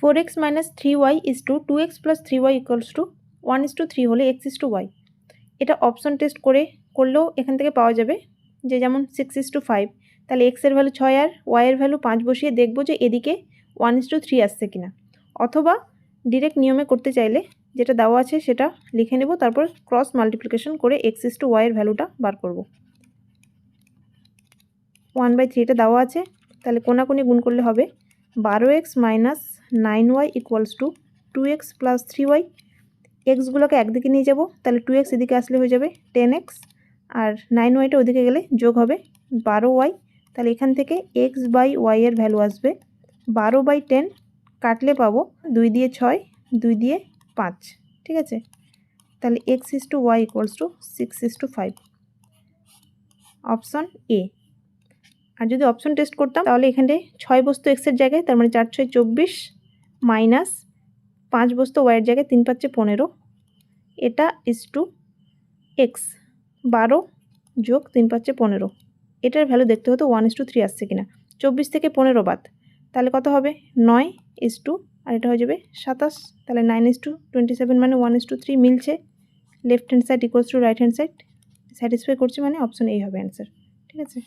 Four X minus three Y is to two X plus three Y equals to one is to three হলে x is two Y এটা option test করে করলেও এখান থেকে পাওয়া যাবে যে যেমন সিক্স ইস টু ফাইভ তাহলে এক্সের ভ্যালু ছয় আর ওয়াইয়ের ভ্যালু পাঁচ বসিয়ে দেখব যে এদিকে ওয়ান ইস টু থ্রি আসছে কিনা। অথবা ডিরেক্ট নিয়মে করতে চাইলে যেটা দেওয়া আছে সেটা লিখে নেব, তারপর ক্রস মাল্টিপ্লিকেশন করে এক্স ইস টু ওয়াইয়ের ভ্যালুটা বার করব। ওয়ান বাই থ্রিটা দেওয়া আছে, তাহলে কোনাকুনি গুণ করলে হবে বারো X minus nine Y equals to two X plus three Y এক্সগুলোকে একদিকে নিয়ে যাব, তাহলে টু এক্স এদিকে আসলে হয়ে যাবে টেন এক্স আর নাইন ওয়াইটা ওদিকে গেলে যোগ হবে বারো ওয়াই, তাহলে এখান থেকে এক্স বাই ওয়াইয়ের ভ্যালু আসবে, বারো বাই টেন কাটলে পাবো দুই দিয়ে ছয়, দুই দিয়ে পাঁচ, ঠিক আছে? তাহলে X is to Y equals to six is to five option A আর যদি অপশন টেস্ট করতাম, তাহলে এখানে ছয় বস্তু এক্সের জায়গায়, তার মানে চার, ছয়, চব্বিশ মাইনাস পাঁচ বস্তু ওয়াইয়ের জায়গায় তিন পাঁচে পনেরো। এটা ইস টু এক্স বারো যোগ তিন পাঁচে পনেরো। এটার ভ্যালু দেখতে হতো ওয়ান ইস টু থ্রি আসছে কিনা। চব্বিশ থেকে পনেরো বাদ। তাহলে কত হবে? নয় ইস টু আর এটা হয়ে যাবে সাতাশ। তাহলে nine is to twenty seven মানে ওয়ান ইস টু থ্রি মিলছে। Left hand side equals to right hand side satisfy করছি মানে অপশন এই হবে অ্যান্সার ঠিক আছে?